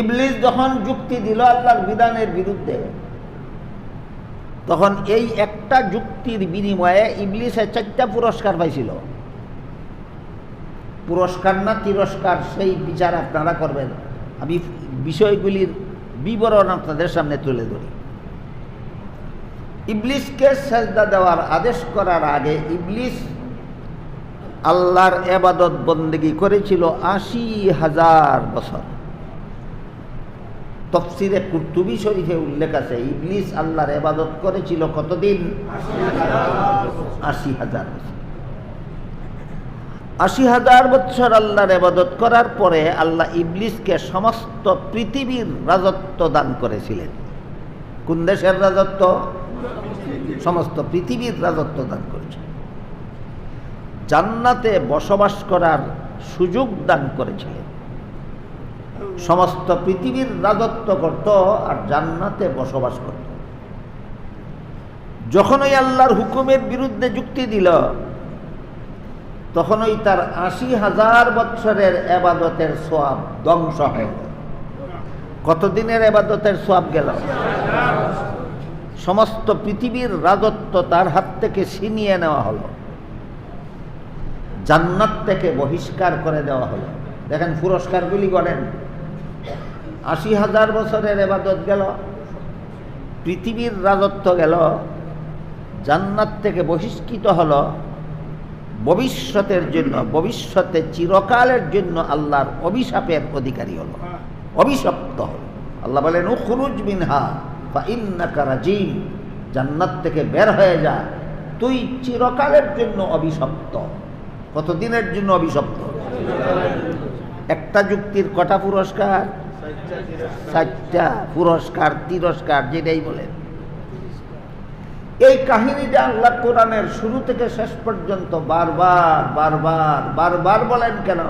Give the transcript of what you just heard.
ইবলিস যখন যুক্তি দিল আল্লাহর বিধানের বিরুদ্ধে, তখন এই একটা যুক্তির বিনিময়ে ইবলিসে চারটা পুরস্কার পাইছিল। পুরস্কার না তিরস্কার, সেই বিচার আপনারা করবেন। আমি বিষয়গুলির বিবরণ আপনাদের সামনে তুলে ধরি। ইবলিসকে সেজদা দেওয়ার আদেশ করার আগে ইবলিস আল্লাহর এবাদত বন্দেগি করেছিল আশি হাজার বছর। তফসিরে কুর্তুবি শরীফে উল্লেখ আছে, ইবলিস আল্লাহর এবাদত করেছিল কতদিন? আশি হাজার আশি হাজার বছর আল্লাহর এবাদত করার পরে আল্লাহ ইবলিসকে সমস্ত পৃথিবীর রাজত্ব দান করেছিলেন। কোন দেশের রাজত্ব? সমস্ত পৃথিবীর রাজত্ব দান করেছে। জান্নাতে বসবাস করার সুযোগ দান করেছিলেন। সমস্ত পৃথিবীর রাজত্ব করত আর জান্নাতে বসবাস করত। যখন ওই আল্লাহর হুকুমের বিরুদ্ধে যুক্তি দিল, তখনই তার আশি হাজার বৎসরের এবাদতের সোয়াব ধ্বংস হয়ে গেল। কতদিনের এবাদতের সোয়াব গেল? সমস্ত পৃথিবীর রাজত্ব তার হাত থেকে ছিনিয়ে নেওয়া হলো। জান্নাত থেকে বহিষ্কার করে দেওয়া হলো। দেখেন পুরস্কারগুলি করেন আশি হাজার বছরের এবাদত গেল, পৃথিবীর রাজত্ব গেল, জান্নাত থেকে বহিষ্কৃত হল। ভবিষ্যতের জন্য, ভবিষ্যতে চিরকালের জন্য আল্লাহর অভিশাপের অধিকারী হলো, অভিশপ্ত হল। আল্লাহ বলেন, উখরুজ মিনহা বা ইন্নাকা রাজিম। জান্নাত থেকে বের হয়ে যা, তুই চিরকালের জন্য অভিশপ্ত। কতদিনের জন্য অভিশপ্ত? একটা যুক্তির কটা পুরস্কার? চারটা পুরস্কার, তিরস্কার, যেটাই বলেন। এই কাহিনীটা আল্লাহ কোরআনের শুরু থেকে শেষ পর্যন্ত বারবার বারবার বারবার বলেন কেন?